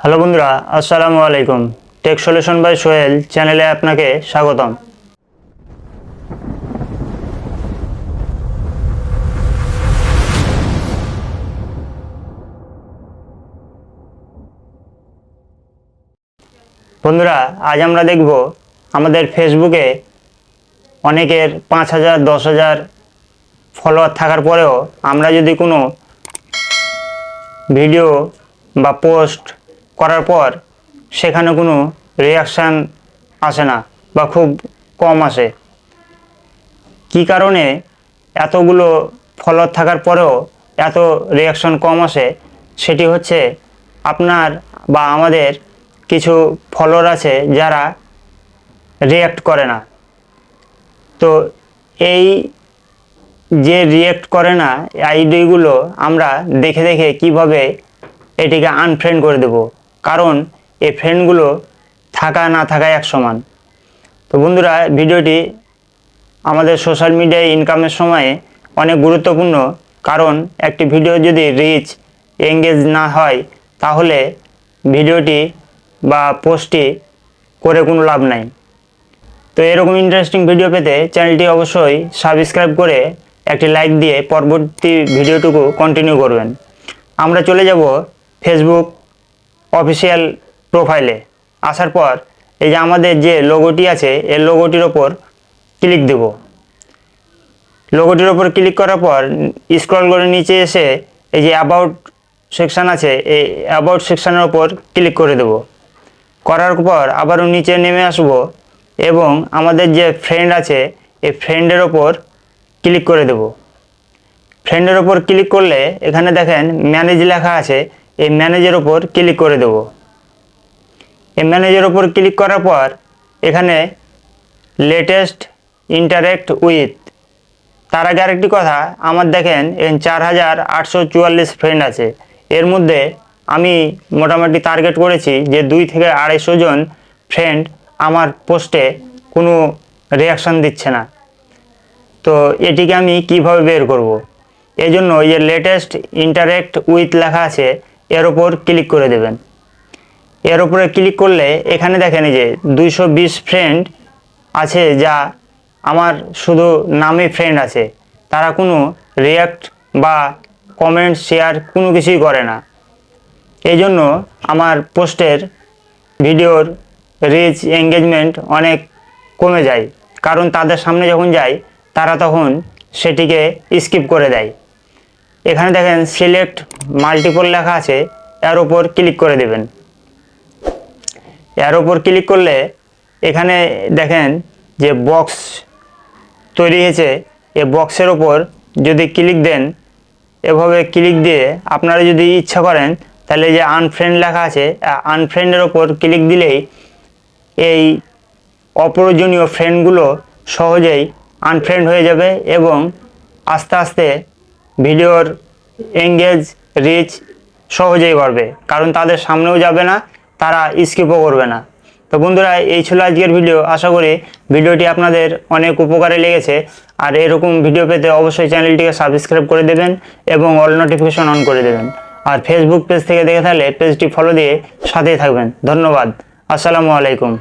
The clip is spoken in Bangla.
হ্যালো বন্ধুরা, আসসালামু আলাইকুম। টেক সলিউশন বাই সোহেল চ্যানেলে আপনাকে স্বাগতম। বন্ধুরা, আজ আমরা দেখব আমাদের ফেসবুকে অনেকের পাঁচ হাজার, দশ হাজার ফলোয়ার থাকার পরেও আমরা যদি কোনো ভিডিও বা পোস্ট করার পর সেখানে কোনো রিয়াকশান আসে না বা খুব কম আসে। কি কারণে এতগুলো ফলোয়ার থাকার পরেও এত রিয়াকশন কম আসে? সেটি হচ্ছে আপনার বা আমাদের কিছু ফলোয়ার আছে যারা রিয়াক্ট করে না। তো এই যে রিয়েক্ট করে না আইডিগুলো আমরা দেখে দেখে কীভাবে এটিকে আনফ্রেন্ড করে দেব? কারণ এই ফ্রেন্ডগুলো থাকা না থাকা এক সমান। তো বন্ধুরা, ভিডিওটি আমাদের সোশ্যাল মিডিয়ায় ইনকামের সময়ে অনেক গুরুত্বপূর্ণ, কারণ একটি ভিডিও যদি রিচ এঙ্গেজ না হয়, তাহলে ভিডিওটি বা পোস্টটি করে কোনো লাভ নাই। তো এরকম ইন্টারেস্টিং ভিডিও পেতে চ্যানেলটি অবশ্যই সাবস্ক্রাইব করে একটি লাইক দিয়ে পরবর্তী ভিডিওটুকু কন্টিনিউ করবেন। আমরা চলে যাব ফেসবুক অফিসিয়াল প্রোফাইলে আসার পর এই যে আমাদের যে লোগোটি আছে, এই লোগোটির ওপর ক্লিক দেব। লোগোটির ওপর ক্লিক করার পর স্ক্রল করে নিচে এসে এই যে অ্যাবাউট সেকশান আছে, এই অ্যাবাউট সেকশানের ওপর ক্লিক করে দেব। করার পর আবারও নিচে নেমে আসব এবং আমাদের যে ফ্রেন্ড আছে, এই ফ্রেন্ডের ওপর ক্লিক করে দেব। ফ্রেন্ডের ওপর ক্লিক করলে এখানে দেখেন ম্যানেজ লেখা আছে এই ম্যানেজের ওপর ক্লিক করে দেব। এই ম্যানেজের ওপর ক্লিক করার পর এখানে লেটেস্ট ইন্টারেক্ট উইথ তার আগে আরেকটি কথা, আমার দেখেন এখানে চার হাজার আটশো চুয়াল্লিশ ফ্রেন্ড আছে। এর মধ্যে আমি মোটামুটি টার্গেট করেছি যে দুই থেকে আড়াইশো জন ফ্রেন্ড আমার পোস্টে কোনো রিয়াকশান দিচ্ছে না। তো এটিকে আমি কীভাবে বের করব। এই জন্য এই যে লেটেস্ট ইন্টারেক্ট উইথ লেখা আছে এর ওপর ক্লিক করে দেবেন। এর উপরে ক্লিক করলে এখানে দেখেন যে দুইশো বিশ ফ্রেন্ড আছে যা আমার শুধু নামে ফ্রেন্ড আছে। তারা কোনো রিয়াক্ট বা কমেন্ট শেয়ার কোনো কিছুই করে না। এই জন্য আমার পোস্টের ভিডিওর রিচ এঙ্গেজমেন্ট অনেক কমে যায়। কারণ তাদের সামনে যখন যাই তারা তখন সেটিকে স্কিপ করে দেয়। এখানে দেখেন সিলেক্ট মাল্টিপল লেখা আছে, এর ওপর ক্লিক করে দেবেন। এর ওপর ক্লিক করলে এখানে দেখেন যে বক্স তৈরি হয়েছে। এ বক্সের ওপর যদি ক্লিক দেন, এভাবে ক্লিক দিয়ে আপনারা যদি ইচ্ছা করেন, তাহলে যে আনফ্রেন্ড লেখা আছে আনফ্রেন্ডের ওপর ক্লিক দিলেই এই অপ্রয়োজনীয় ফ্রেন্ডগুলো সহজেই আনফ্রেন্ড হয়ে যাবে এবং আস্তে আস্তে ভিডিওর এঙ্গেজ রিচ সহজেই বাড়বে। কারণ তাদের সামনেও যাবে না, তারা স্কিপও করবে না। তো বন্ধুরা, এই ছিল আজকের ভিডিও আশা করি ভিডিওটি আপনাদের অনেক উপকারে লেগেছে। আর এরকম ভিডিও পেতে অবশ্যই চ্যানেলটিকে সাবস্ক্রাইব করে দেবেন এবং অল নোটিফিকেশন অন করে দেবেন। আর ফেসবুক পেজ থেকে দেখে থাকলে পেজটি ফলো দিয়ে সাথেই থাকবেন। ধন্যবাদ। আসসালামু আলাইকুম।